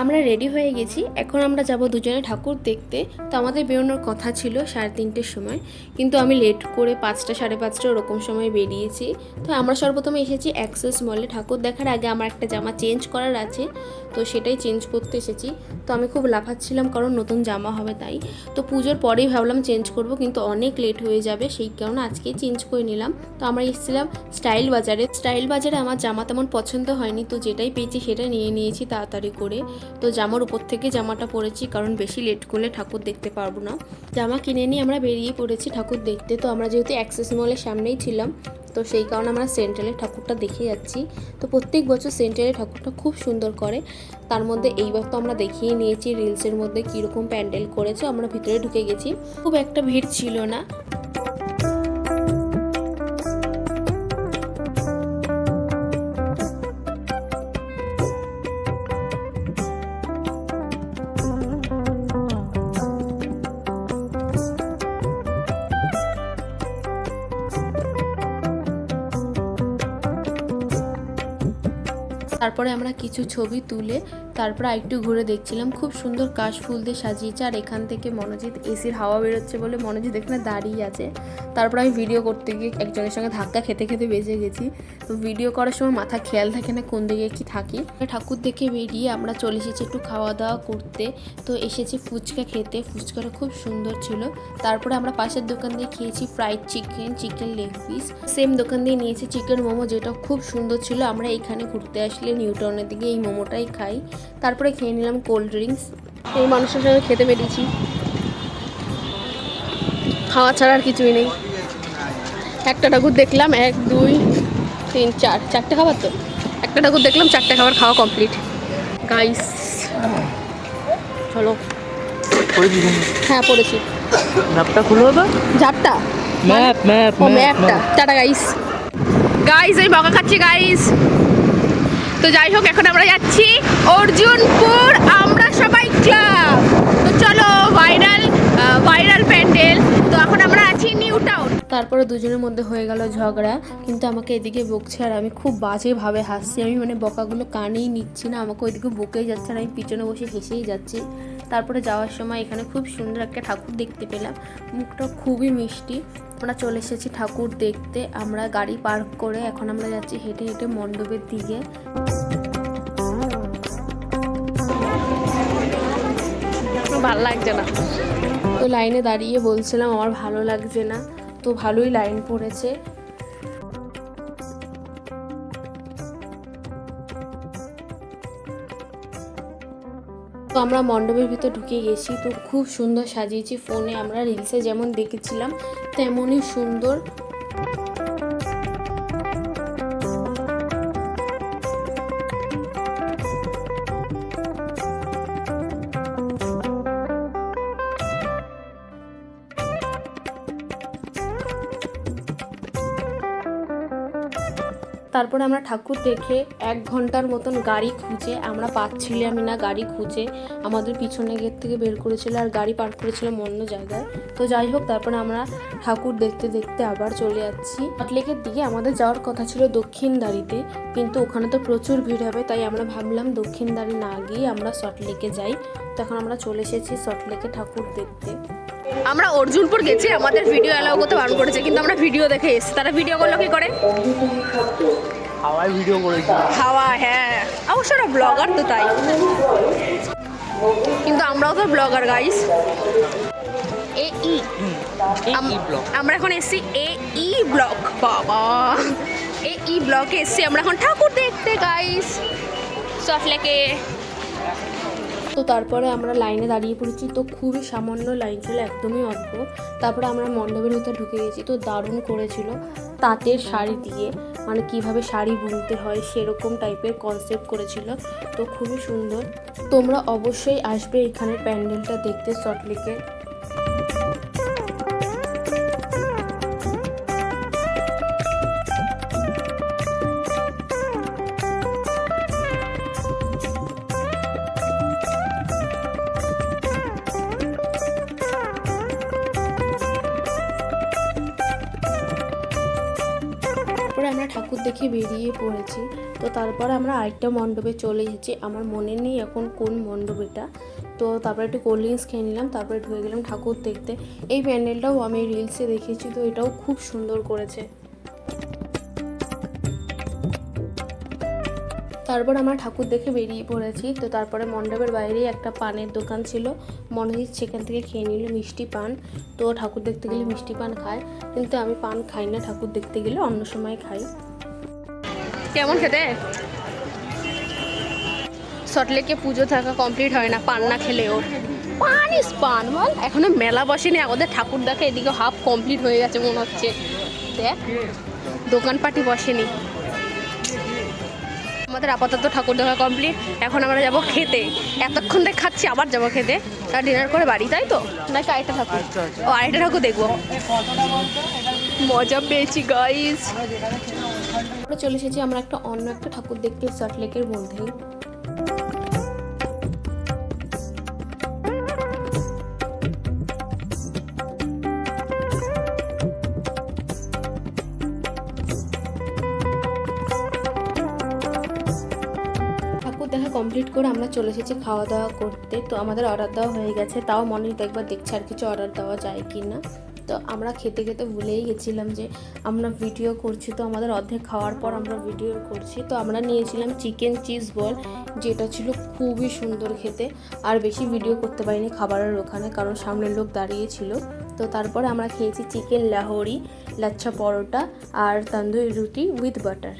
আমরা রেডি হয়ে গেছি। এখন আমরা যাব দুজনে ঠাকুর দেখতে। তো আমাদের বেরোনোর কথা ছিল সাড়ে তিনটের সময়। কিন্তু আমি লেট করে পাঁচটা, সাড়ে পাঁচটা ওরকম সময় বেরিয়েছি। তো আমরা সর্বপ্রথমে এসেছি অ্যাক্সেস মলে ঠাকুর দেখার আগে আমার একটা জামা চেঞ্জ করার আছে। তো সেটাই চেঞ্জ করতে এসেছি। তো আমি খুব লাফাচ্ছিলাম কারণ নতুন জামা হবে তাই। তো পুজোর পরেই ভাবলাম চেঞ্জ করব, কিন্তু অনেক লেট হয়ে যাবে। সেই কারণে আজকেই চেঞ্জ করে নিলাম। তো আমরা এসেছিলাম স্টাইল বাজারে স্টাইল বাজারে আমার জামা তেমন পছন্দ হয়নি। তো যেটাই পেয়েছি সেটা নিয়ে নিয়েছি তাড়াতাড়ি করে। তো জামার উপর থেকে জামাটা পরেছি, কারণ বেশি লেট করলে ঠাকুর দেখতে পারব না। জামা কিনে নিয়ে আমরা বেরিয়ে পড়েছি ঠাকুর দেখতে, তো আমরা যেহেতু অ্যাক্সেস মলের সামনেই ছিলাম, তো সেই কারণে আমরা সেন্ট্রালের ঠাকুরটা দেখে যাচ্ছি। তো প্রত্যেক বছর সেন্ট্রালের ঠাকুরটা খুব সুন্দর করে, তার মধ্যে এইবার তো আমরা দেখিয়ে নিয়েছি রিলসের মধ্যে কীরকম প্যান্ডেল করেছে, আমরা ভিতরে ঢুকে গেছি। খুব একটা ভিড় ছিল না। তারপরে আমরা কিছু ছবি তুলে তারপরে একটু ঘুরে দেখছিলাম। খুব সুন্দর কাশ ফুল দিয়ে সাজিয়েছে আর এখান থেকে মনোজিৎ এসির হাওয়া বেরোচ্ছে বলে মনোজিৎ এখানে দাঁড়িয়ে আছে। তারপরে আমি ভিডিও করতে গিয়ে একজনের সঙ্গে ধাক্কা খেতে খেতে বেঁচে গেছি। তো ভিডিও করার সময় মাথা খেয়াল থাকে না কোন দিকে কি থাকি। ঠাকুর দেখে বেরিয়ে আমরা চলে এসেছি একটু খাওয়া দাওয়া করতে। তো এসেছি ফুচকা খেতে। ফুচকাটা খুব সুন্দর ছিল। তারপরে আমরা পাশের দোকান দিয়ে খেয়েছি fried chicken chicken leg piece same দোকান দিয়ে নিয়েছি চিকেন মোমো যেটা খুব সুন্দর ছিল। আমরা এখানে ঘুরতে আসলে নিউটাউনের দিকে এই মোমোটাই খাই। তারপরে খেয়ে নিলাম কোল্ড ড্রিঙ্কস। এই মানুষের সঙ্গে খেতে বেরিয়েছি খাওয়া ছাড়া আর কিছুই নেই। একটা ঠাকুর দেখলাম এক দুই তিন চার চারটে খাবার তো? একটা ঠাকুর দেখলাম চারটে খাবার খাওয়া কমপ্লিট গাইস চলো। হ্যাঁ পড়েছি। ম্যাপটা খুলো তো। ঝাপটা? ম্যাপ ম্যাপ ও ম্যাপটা। টাটা গাইস গাইস এই বকা খাচ্ছি গাইস তো যাই হোক, এখন আমরা যাচ্ছি অর্জুনপুর আমরা সবাই ক্লাব তো চলো ভাইরাল ভাইরাল প্যান্ডেল তো এখন আমরা আছি নিউটা তারপরে দুজনের মধ্যে হয়ে গেল ঝগড়া। কিন্তু আমাকে এদিকে বকছে আর আমি খুব বাজেভাবে হাসছি। আমি মানে বকাগুলো কানেই নিচ্ছি না আমাকে ওইদিকে বকেই যাচ্ছে আর আমি পিছনে বসে হেসেই যাচ্ছি। তারপরে যাওয়ার সময় এখানে খুব সুন্দর একটা ঠাকুর দেখতে পেলাম। মুখটা খুবই মিষ্টি। আমরা চলে এসেছি ঠাকুর দেখতে। আমরা গাড়ি পার্ক করে এখন আমরা যাচ্ছি হেঁটে হেঁটে মণ্ডপের দিকে। ভালো লাগছে না। তো লাইনে দাঁড়িয়ে বলছিলাম আমার ভালো লাগছে না। তো ভালোই লাইন পড়েছে। তো আমরা মণ্ডপের ভিতর ঢুকে গেছি, তো খুব সুন্দর সাজিয়েছি। ফোনে আমরা রিলসে যেমন দেখেছিলাম, তেমনই সুন্দর তারপরে আমরা ঠাকুর দেখে এক ঘণ্টার মতন গাড়ি খুঁজে, আমরা পাচ্ছিলাম না গাড়ি খুঁজে। আমাদের পিছনে গেট থেকে বের করেছিল আর গাড়ি পার্ক করেছিলাম অন্য জায়গায়। তো যাই হোক, তারপরে আমরা ঠাকুর দেখতে দেখতে আবার চলে যাচ্ছি। সটলেকের দিকে আমাদের যাওয়ার কথা ছিল দক্ষিণ দাঁড়িতে, কিন্তু ওখানে তো প্রচুর ভিড় হবে, তাই আমরা ভাবলাম দক্ষিণ দাঁড়ি না গিয়ে আমরা সটলেকে যাই। তখন আমরা চলে এসেছি সটলেকে ঠাকুর দেখতে। আমরা অর্জুনপুর গেছি, আমাদের ভিডিও অ্যালাউ করতে বারণ করেছে, কিন্তু আমরা ভিডিও দেখে এসেছি। তারা ভিডিও করল কি করে? হাওয়ায় ভিডিও করেছি। হাওয়া হ্যাঁ। অবশ্য ওরা ব্লগার তো তাই। কিন্তু আমরাও তো ব্লগার গাইস এ ই আমরা এখন এসছি এ ই ব্লক বাবা। এ ই ব্লকে এসছি। আমরা এখন ঠাকুর দেখতে গাইস সফলেকে তো তারপরে আমরা লাইনে দাঁড়িয়ে পড়েছি, তো খুবই সামান্য লাইন ছিল, একদমই অল্প। তারপরে আমরা মণ্ডপের ভিতরে ঢুকে গেছি, তো দারুণ করেছিল তাঁতের শাড়ি দিয়ে। মানে কীভাবে শাড়ি বুনতে হয় সেরকম টাইপের কনসেপ্ট করেছিল, তো খুবই সুন্দর। তোমরা অবশ্যই আসবে এখানে প্যান্ডেলটা দেখতে সটলেকে আমরা ঠাকুর দেখে বেরিয়ে পড়েছি। তো তারপর আমরা আরেকটা মণ্ডপে চলে এসেছি। আমার মনে নেই এখন কোন মণ্ডপ এটা তো তারপরে একটু কোল্ড ড্রিঙ্কস খেয়ে নিলাম, তারপরে ঢুকে গেলাম ঠাকুর দেখতে। এই প্যান্ডেলটাও আমি রিলসে দেখেছি, তো এটাও খুব সুন্দর করেছে। তারপর আমরা ঠাকুর দেখে বেরিয়ে পড়েছি। তো তারপরে মণ্ডপের বাইরেই একটা পানের দোকান ছিল। মনোজিৎ সেখান থেকে খেয়ে নিল মিষ্টি পান। তো ঠাকুর দেখতে গেলে মিষ্টি পান খায়। কিন্তু আমি পান খাই না, ঠাকুর দেখতে গেলে অন্য সময় খাই। কেমন খেতে? সটলেকে পুজো থাকা কমপ্লিট হয় না, পান না খেলে খেলেও। পান ইস পান, বল। এখনও মেলা বসেনি, আমাদের ঠাকুর দেখা এদিকে হাফ কমপ্লিট হয়ে গেছে মনে হচ্ছে। দেখ দোকানপাটি বসেনি। আমাদের আপাতত ঠাকুর দেখা কমপ্লিট এখন আমরা যাব খেতে। এতক্ষণ দেখ খাচ্ছি আবার যাব খেতে। তার ডিনার করে বাড়ি তাই তো? নাকি আরেকটা ঠাকুর? ও আরেকটা ঠাকুর দেখব। মজা পেয়েছি গাইস আমরা চলে এসেছি আমরা একটা অন্য একটা ঠাকুর দেখতে সটলেকের মধ্যেই। ঠাকুর দেখা কমপ্লিট করে আমরা চলে এসেছি খাওয়া দাওয়া করতে। তো আমাদের অর্ডার দেওয়া হয়ে গেছে। তাও মনে একবার দেখছি আর কিছু অর্ডার দেওয়া যায় কি না তো আমরা খেতে খেতে ভুলেই গেছিলাম যে আমরা ভিডিও করছি। তো আমাদের অর্ধেক খাওয়ার পর আমরা ভিডিও করছি। তো আমরা নিয়েছিলাম চিকেন চিজ বল যেটা ছিল খুবই সুন্দর খেতে। আর বেশি ভিডিও করতে পারিনি খাবারের ওখানে, কারণ সামনের লোক দাঁড়িয়েছিল। তো তারপরে আমরা খেয়েছি চিকেন লাহোরি, লাচ্ছা পরোটা আর তন্দুরি রুটি উইথ বাটার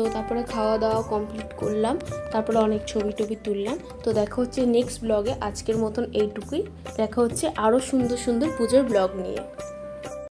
তো তারপরে খাওয়া দাওয়া কমপ্লিট করলাম। তারপরে অনেক ছবি টবি তুললাম। তো দেখা হচ্ছে নেক্সট ব্লগে আজকের মতন এইটুকুই। দেখা হচ্ছে আরও সুন্দর সুন্দর পুজোর ব্লগ নিয়ে।